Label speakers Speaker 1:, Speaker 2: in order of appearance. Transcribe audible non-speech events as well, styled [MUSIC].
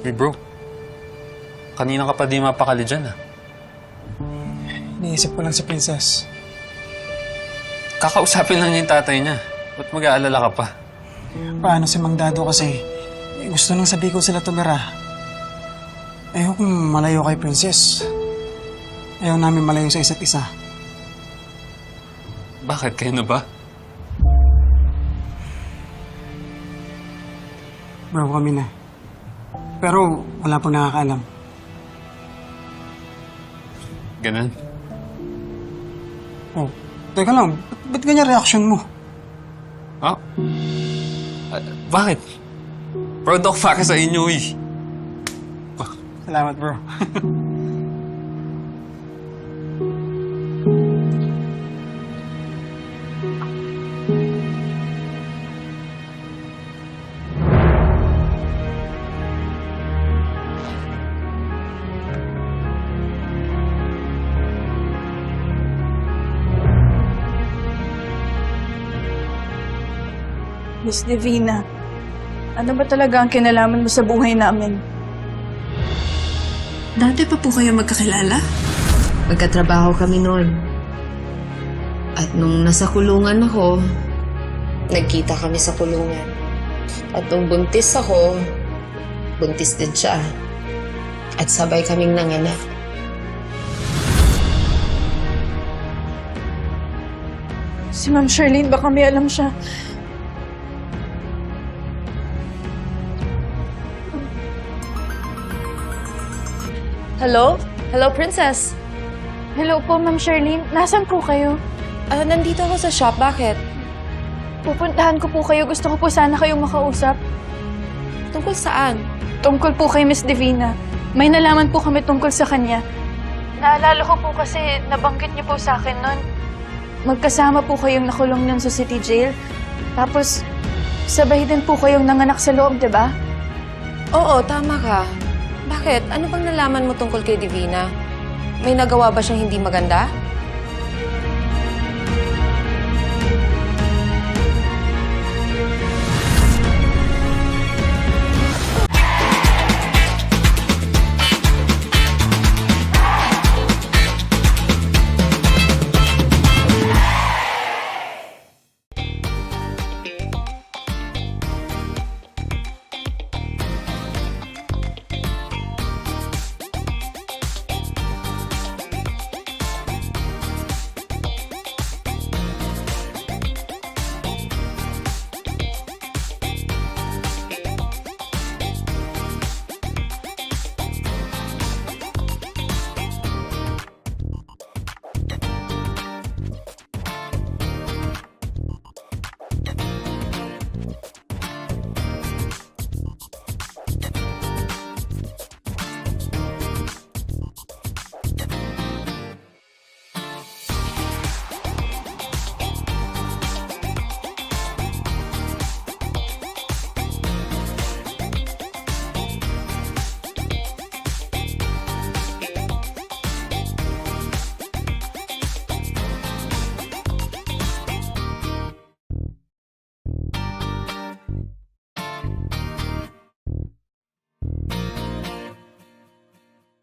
Speaker 1: Hey bro, kanina ka pa di mapakali dyan ah.
Speaker 2: Iniisip ko lang si Princess.
Speaker 1: Kakausapin lang niya yung tatay niya. Ba't mag-aalala ka pa?
Speaker 2: Paano si Mang Dado kasi? Gusto nang sabi ko sila tumira. Ayokong malayo kay Princess. Ayaw namin malayo sa isa't isa.
Speaker 1: Bakit? Kayo na ba?
Speaker 2: Bro, kami na. Pero wala pang nakakaalam.
Speaker 1: Ganun.
Speaker 2: Oh, teka lang. Ba't, ba't ganyan reaction mo?
Speaker 1: Ah? Ah, bakit? Proud ako para sa inyo eh.
Speaker 2: Salamat, bro. [LAUGHS]
Speaker 3: Miss Divina, ano ba talaga ang kinalaman mo sa buhay namin? Dati pa po kayo magkakilala?
Speaker 4: Magkatrabaho kami noon. At nung nasa kulungan ako, nagkita kami sa kulungan. At nung buntis ako, buntis din siya. At sabay kaming nanganak.
Speaker 3: Si Ma'am Charlene, baka may alam siya.
Speaker 5: Hello? Hello, Princess.
Speaker 3: Hello po, Ma'am Charlene. Nasaan po kayo?
Speaker 5: Ah, nandito ako sa shop. Bakit?
Speaker 3: Pupuntahan ko po kayo. Gusto ko po sana kayong makausap.
Speaker 5: Tungkol saan?
Speaker 3: Tungkol po kay Miss Divina. May nalaman po kami tungkol sa kanya. Naalala ko po kasi nabanggit niyo po sa akin nun. Magkasama po kayong nakulong nun sa city jail. Tapos, sabay din po kayong nanganak sa loob, di ba?
Speaker 5: Oo, tama ka. Bakit? Ano bang nalaman mo tungkol kay Divina? May nagawa ba siyang hindi maganda?